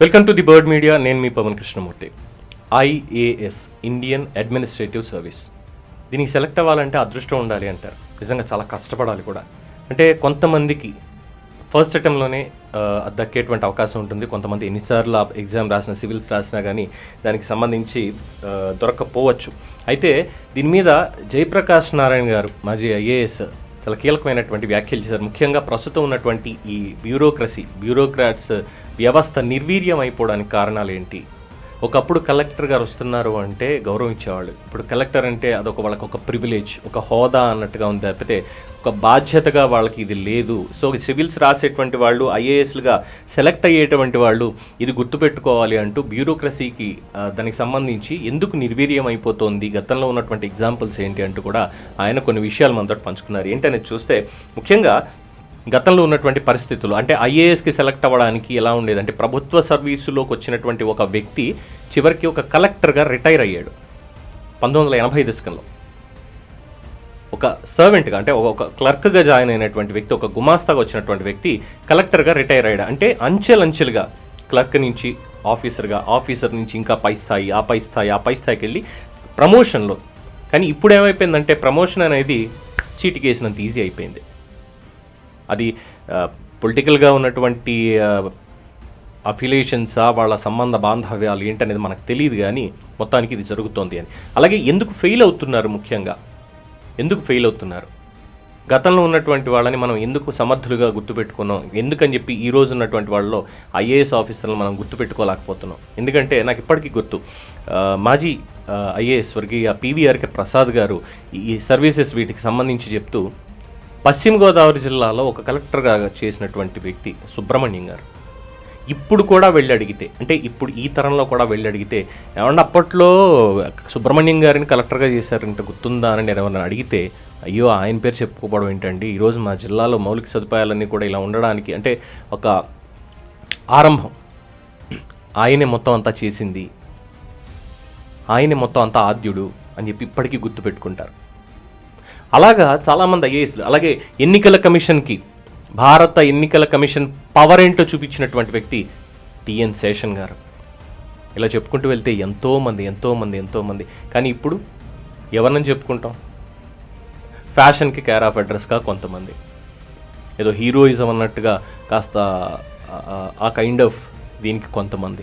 Welcome to the Bird Media నేను మీ Pavan Krishnamurthy. IAS Indian administrative service దీనికి select అవ్వాలంటే అదృష్టం ఉండాలి అంటారు. నిజంగా చాలా కష్టపడాలి కూడా. అంటే కొంతమందికి ఫస్ట్ అటెంప్ట్లోనే దక్కేటువంటి అవకాశం ఉంటుంది. కొంతమంది ఎన్నిసార్లు ఆ ఎగ్జామ్ రాసిన సివిల్స్ రాసినా కానీ దానికి సంబంధించి ఆ, దొరకకపోవచ్చు. అయితే దీని మీద జయప్రకాష్ నారాయణ గారు మాజీ ఐఏఎస్ చాలా కీలకమైనటువంటి వ్యాఖ్యలు చేశారు. ముఖ్యంగా ప్రస్తుతం ఉన్నటువంటి ఈ బ్యూరోక్రసీ బ్యూరోక్రాట్స్ వ్యవస్థ నిర్వీర్యం అయిపోవడానికి కారణాలు ఏంటి ఒకప్పుడు కలెక్టర్ గారు వస్తున్నారు అంటే గౌరవించేవాళ్ళు. ఇప్పుడు కలెక్టర్ అంటే అదొక వాళ్ళకి ఒక ప్రివిలేజ్ ఒక హోదా అన్నట్టుగా ఉంది తప్పితే ఒక బాధ్యతగా వాళ్ళకి ఇది లేదు. సో సివిల్స్ రాసేటువంటి వాళ్ళు ఐఏఎస్లుగా సెలెక్ట్ అయ్యేటువంటి వాళ్ళు ఇది గుర్తుపెట్టుకోవాలి అంటూ బ్యూరోక్రసీకి దానికి సంబంధించి ఎందుకు నిర్వీర్యం అయిపోతుంది గతంలో ఉన్నటువంటి ఎగ్జాంపుల్స్ ఏంటి అంటూ కూడా ఆయన కొన్ని విషయాలు మనతో పంచుకున్నారు. ఏంటనేది చూస్తే ముఖ్యంగా గతంలో ఉన్నటువంటి పరిస్థితులు అంటే ఐఏఎస్కి సెలెక్ట్ అవ్వడానికి ఎలా ఉండేది? అంటే ప్రభుత్వ సర్వీసులోకి వచ్చినటువంటి ఒక వ్యక్తి చివరికి ఒక కలెక్టర్గా రిటైర్ అయ్యాడు పంతొమ్మిది వందల ఎనభై దశకంలో ఒక సర్వెంట్గా అంటే ఒక- క్లర్క్గా జాయిన్ అయినటువంటి వ్యక్తి ఒక గుమాస్తాగా వచ్చినటువంటి వ్యక్తి కలెక్టర్గా రిటైర్ అయ్యాడు. అంటే అంచెలంచెలుగా క్లర్క్ నుంచి ఆఫీసర్గా ఆఫీసర్ నుంచి ఇంకా పై స్థాయి ఆ పై స్థాయి ఆ పై స్థాయికి వెళ్ళి ప్రమోషన్లో. కానీ ఇప్పుడు ఏమైపోయిందంటే ప్రమోషన్ అనేది చీటికేసినంత ఈజీ అయిపోయింది. అది పొలిటికల్గా ఉన్నటువంటి అఫిలియేషన్సా వాళ్ళ సంబంధ బాంధవ్యాలు ఏంటనేది మనకు తెలియదు కానీ మొత్తానికి ఇది జరుగుతోంది అని. అలాగే ఎందుకు ఫెయిల్ అవుతున్నారు ముఖ్యంగా? ఎందుకు ఫెయిల్ అవుతున్నారు? గతంలో ఉన్నటువంటి వాళ్ళని మనం ఎందుకు సమర్థులుగా గుర్తుపెట్టుకున్నాం? ఎందుకని చెప్పి ఈ రోజు ఉన్నటువంటి వాళ్ళలో ఐఏఎస్ ఆఫీసర్లను మనం గుర్తుపెట్టుకోలేకపోతున్నాం? ఎందుకంటే నాకు ఇప్పటికీ గుర్తు మాజీ ఐఏఎస్ వర్గీయ పీవీఆర్కే ప్రసాద్ గారు ఈ సర్వీసెస్ వీటికి సంబంధించి చెప్తూ పశ్చిమ గోదావరి జిల్లాలో ఒక కలెక్టర్గా చేసినటువంటి వ్యక్తి సుబ్రహ్మణ్యం గారు. ఇప్పుడు కూడా వెళ్ళి అడిగితే అంటే ఇప్పుడు ఈ తరంలో కూడా వెళ్ళి అడిగితే ఏమన్నా అప్పట్లో సుబ్రహ్మణ్యం గారిని కలెక్టర్గా చేశారంటే గుర్తుందా అని నేను ఏమన్నా అడిగితే అయ్యో ఆయన పేరు చెప్పుకోవడం ఏంటండి? ఈరోజు మా జిల్లాలో మౌలిక సదుపాయాలన్నీ కూడా ఇలా ఉండడానికి అంటే ఒక ఆరంభం. ఆయనే మొత్తం అంతా చేసింది. ఆయనే మొత్తం అంతా ఆద్యుడు అని చెప్పి ఇప్పటికీ గుర్తుపెట్టుకుంటారు. అలాగా చాలామంది ఐఏఎస్లు అలాగే ఎన్నికల కమిషన్కి భారత ఎన్నికల కమిషన్ పవర్ ఏంటో చూపించినటువంటి వ్యక్తి టిఎన్ శేషన్ గారు. ఇలా చెప్పుకుంటూ వెళ్తే ఎంతోమంది ఎంతోమంది ఎంతోమంది. కానీ ఇప్పుడు ఎవరినని చెప్పుకుంటాం? ఫ్యాషన్కి కేర్ ఆఫ్ అడ్రస్గా కొంతమంది. ఏదో హీరోయిజం అన్నట్టుగా కాస్త ఆ- ఆ కైండ్ ఆఫ్ దీనికి కొంతమంది.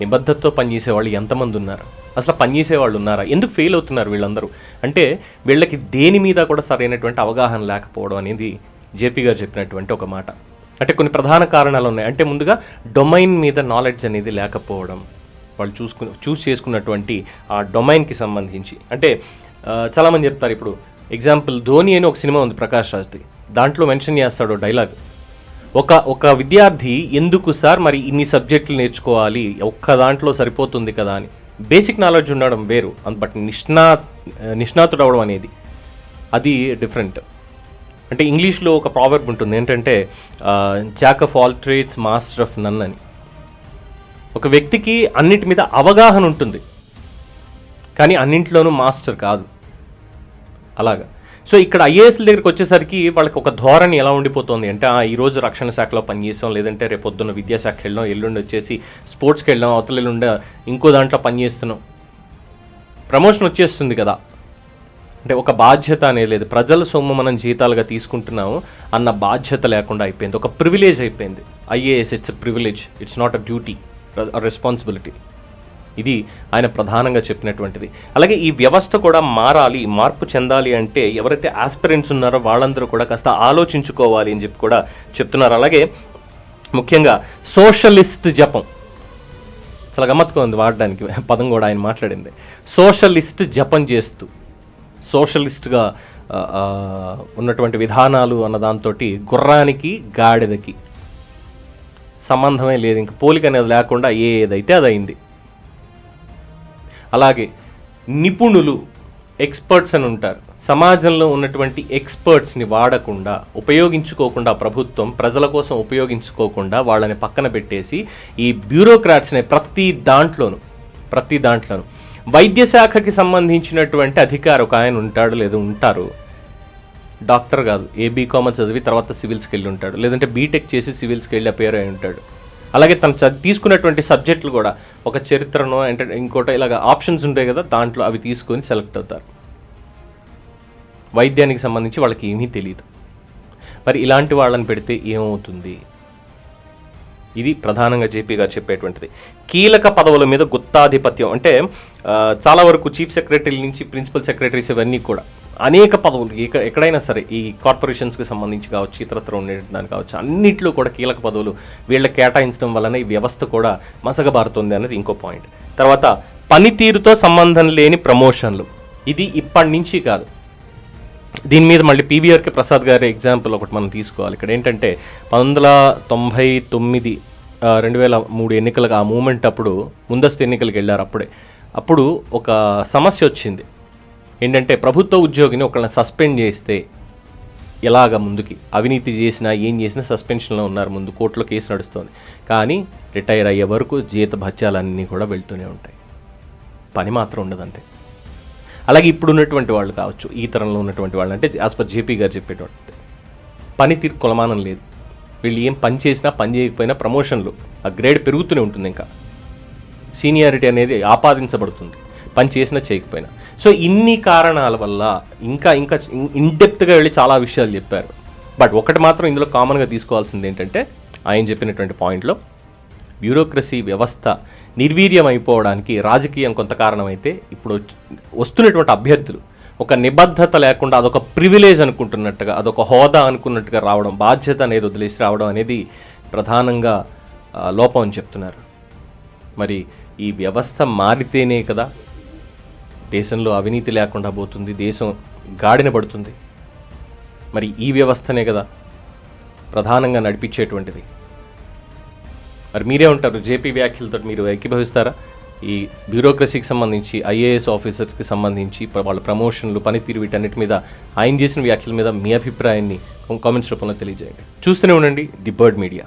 నిబద్ధతతో పనిచేసే వాళ్ళు ఎంతమంది ఉన్నారు? అసలు పనిచేసే వాళ్ళు ఉన్నారా? ఎందుకు ఫెయిల్ అవుతున్నారు వీళ్ళందరూ? అంటే వీళ్ళకి దేని మీద కూడా సరైనటువంటి అవగాహన లేకపోవడం అనేది జేపీ గారు చెప్పినటువంటి ఒక మాట. అంటే కొన్ని ప్రధాన కారణాలు ఉన్నాయి. అంటే ముందుగా డొమైన్ మీద నాలెడ్జ్ అనేది లేకపోవడం వాళ్ళు చూసుకుని చూస్ చేసుకున్నటువంటి ఆ డొమైన్కి సంబంధించి. అంటే చాలామంది చెప్తారు ఇప్పుడు ఎగ్జాంపుల్ ధోని అని ఒక సినిమా ఉంది ప్రకాష్ రాజ్ది. దాంట్లో మెన్షన్ చేస్తాడు డైలాగ్. ఒక ఒక విద్యార్థి ఎందుకు సార్ మరి ఇన్ని సబ్జెక్టులు నేర్చుకోవాలి? ఒక్క దాంట్లో సరిపోతుంది కదా అని. బేసిక్ నాలెడ్జ్ ఉండడం వేరు అంత బట్ నిష్ణా నిష్ణాతుడు అవడం అనేది అది డిఫరెంట్. అంటే ఇంగ్లీష్లో ఒక ప్రావర్బ్ ఉంటుంది ఏంటంటే jack of all trades master of none అని. ఒక వ్యక్తికి అన్నిటి మీద అవగాహన ఉంటుంది కానీ అన్నింటిలోనూ మాస్టర్ కాదు. అలాగా. సో ఇక్కడ ఐఏఎస్ల దగ్గరికి వచ్చేసరికి వాళ్ళకి ఒక ధోరణి ఎలా ఉండిపోతుంది? అంటే "ఆ, రక్షణ శాఖలో పనిచేసాం లేదంటే రేపు పొద్దున్న విద్యాశాఖ వెళ్ళాం ఎల్లుండి వచ్చేసి స్పోర్ట్స్కి వెళ్ళాం అవతల ఎల్లుండి ఇంకో దాంట్లో పనిచేస్తున్నాం. ప్రమోషన్ వచ్చేస్తుంది కదా. అంటే ఒక బాధ్యత అనేది లేదు. ప్రజల సొమ్ము మనం జీతాలుగా తీసుకుంటున్నాము అన్న బాధ్యత లేకుండా అయిపోయింది. ఒక ప్రివిలేజ్ అయిపోయింది. IAS it's privilege it's not a duty responsibility ఇది ఆయన ప్రధానంగా చెప్పినటువంటిది. అలాగే ఈ వ్యవస్థ కూడా మారాలి మార్పు చెందాలి అంటే ఎవరైతే ఆస్పిరెంట్స్ ఉన్నారో వాళ్ళందరూ కూడా కాస్త ఆలోచించుకోవాలి అని చెప్పి కూడా చెప్తున్నారు. అలాగే ముఖ్యంగా సోషలిస్ట్ జపం. చాలా గమ్మత్తుగా ఉంది వాడడానికి పదం కూడా ఆయన మాట్లాడింది. సోషలిస్ట్ జపం చేస్తూ సోషలిస్ట్గా ఉన్నటువంటి విధానాలు అన్న దాంతో గుర్రానికి గాడిదకి సంబంధమే లేదు. ఇంక పోలిక అనేది లేకుండా ఏదైతే అది అయింది అలాగే నిపుణులు ఎక్స్పర్ట్స్ అని ఉంటారు. సమాజంలో ఉన్నటువంటి ఎక్స్పర్ట్స్ని వాడకుండా ఉపయోగించుకోకుండా ప్రభుత్వం ప్రజల కోసం ఉపయోగించుకోకుండా వాళ్ళని పక్కన పెట్టేసి ఈ బ్యూరోక్రాట్స్ని ప్రతి దాంట్లోనూ ప్రతి దాంట్లోనూ వైద్య శాఖకి సంబంధించినటువంటి అధికారి ఒక ఆయన ఉంటాడు లేదా ఉంటారు. డాక్టర్ కాదు ఏ బీకామ్ చదివి తర్వాత సివిల్స్కి వెళ్ళి ఉంటాడు. లేదంటే బీటెక్ చేసి సివిల్స్కి వెళ్ళి పేరు అయి ఉంటాడు. అలాగే తను చ- తీసుకున్నటువంటి సబ్జెక్టులు కూడా ఒక చరిత్రను అంటే ఇంకోటి ఇలాగ ఆప్షన్స్ ఉంటాయి కదా దాంట్లో అవి తీసుకొని సెలెక్ట్ అవుతారు. వైద్యానికి సంబంధించి వాళ్ళకి ఏమీ తెలియదు మరి ఇలాంటి వాళ్ళని పెడితే ఏమవుతుంది? ఇది ప్రధానంగా జేపీ గారు చెప్పేటువంటిది. కీలక పదవుల మీద గుత్తాధిపత్యం అంటే చాలా వరకు చీఫ్ సెక్రటరీ నుంచి ప్రిన్సిపల్ సెక్రటరీస్ ఇవన్నీ కూడా. అనేక పదవులు ఇక్కడ ఎక్కడైనా సరే ఈ కార్పొరేషన్స్కి సంబంధించి కావచ్చు ఇతరత్ర ఉండేదానికి కావచ్చు అన్నిట్లో కూడా కీలక పదవులు వీళ్ళకి కేటాయించడం వలన ఈ వ్యవస్థ కూడా మసగబారుతుంది అనేది ఇంకో పాయింట్. తర్వాత పనితీరుతో సంబంధం లేని ప్రమోషన్లు. ఇది ఇప్పటి నుంచి కాదు. దీని మీద మళ్ళీ పీవీఆర్కే ప్రసాద్ గారి ఎగ్జాంపుల్ ఒకటి మనం తీసుకోవాలి. ఇక్కడ ఏంటంటే పంతొమ్మిది వందల తొంభై తొమ్మిది రెండు వేల మూడు ఎన్నికలకు ఆ మూమెంట్ అప్పుడు ముందస్తు ఎన్నికలకు వెళ్ళారు అప్పుడే. అప్పుడు ఒక సమస్య వచ్చింది. ఏంటంటే ప్రభుత్వ ఉద్యోగిని ఒకళ్ళని సస్పెండ్ చేస్తే ఎలాగ ముందుకి అవినీతి చేసినా ఏం చేసినా సస్పెన్షన్లో ఉన్నారు ముందు. కోర్టులో కేసు నడుస్తుంది. కానీ రిటైర్ అయ్యే వరకు జీత భత్యాలన్నీ కూడా వెళ్తూనే ఉంటాయి. పని మాత్రం ఉండదు అంతే అలాగే ఇప్పుడు ఉన్నటువంటి వాళ్ళు కావచ్చు ఈ తరంలో ఉన్నటువంటి వాళ్ళు అంటే యాజ్ పర్ జేపీ గారు చెప్పేటువంటి పనితీరు కొలమానం లేదు. వీళ్ళు ఏం పని చేసినా పని చేయకపోయినా ప్రమోషన్లు ఆ గ్రేడ్ పెరుగుతూనే ఉంటుంది ఇంకా. సీనియారిటీ అనేది ఆపాదించబడుతుంది. పని చేసినా చేయకపోయినా. సో ఇన్ని కారణాల వల్ల ఇంకా ఇంకా ఇన్డెప్త్గా వెళ్ళి చాలా విషయాలు చెప్పారు. బట్ ఒకటి మాత్రం ఇందులో కామన్గా తీసుకోవాల్సింది ఏంటంటే ఆయన చెప్పినటువంటి పాయింట్లో బ్యూరోక్రసీ వ్యవస్థ నిర్వీర్యం అయిపోవడానికి రాజకీయం కొంత కారణమైతే ఇప్పుడు వస్తున్నటువంటి అభ్యర్థులు ఒక నిబద్ధత లేకుండా అదొక ప్రివిలేజ్ అనుకుంటున్నట్టుగా అదొక హోదా అనుకున్నట్టుగా రావడం బాధ్యత అనేది వదిలేసి రావడం అనేది ప్రధానంగా లోపం అని చెప్తున్నారు. మరి ఈ వ్యవస్థ మారితేనే కదా దేశంలో అవినీతి లేకుండా పోతుంది దేశం గాడిన పడుతుంది. మరి ఈ వ్యవస్థనే కదా ప్రధానంగా నడిపించేటువంటిది. మరి మీరే ఉంటారు జేపీ వ్యాఖ్యలతో మీరు ఏకీభవిస్తారా? ఈ బ్యూరోక్రసీకి సంబంధించి ఐఏఎస్ ఆఫీసర్స్కి సంబంధించి వాళ్ళ ప్రమోషన్లు పనితీరు వీటన్నిటి మీద ఆయన చేసిన వ్యాఖ్యల మీద మీ అభిప్రాయాన్ని కామెంట్స్ రూపంలో తెలియజేయండి. చూస్తూనే ఉండండి ది బర్డ్ మీడియా.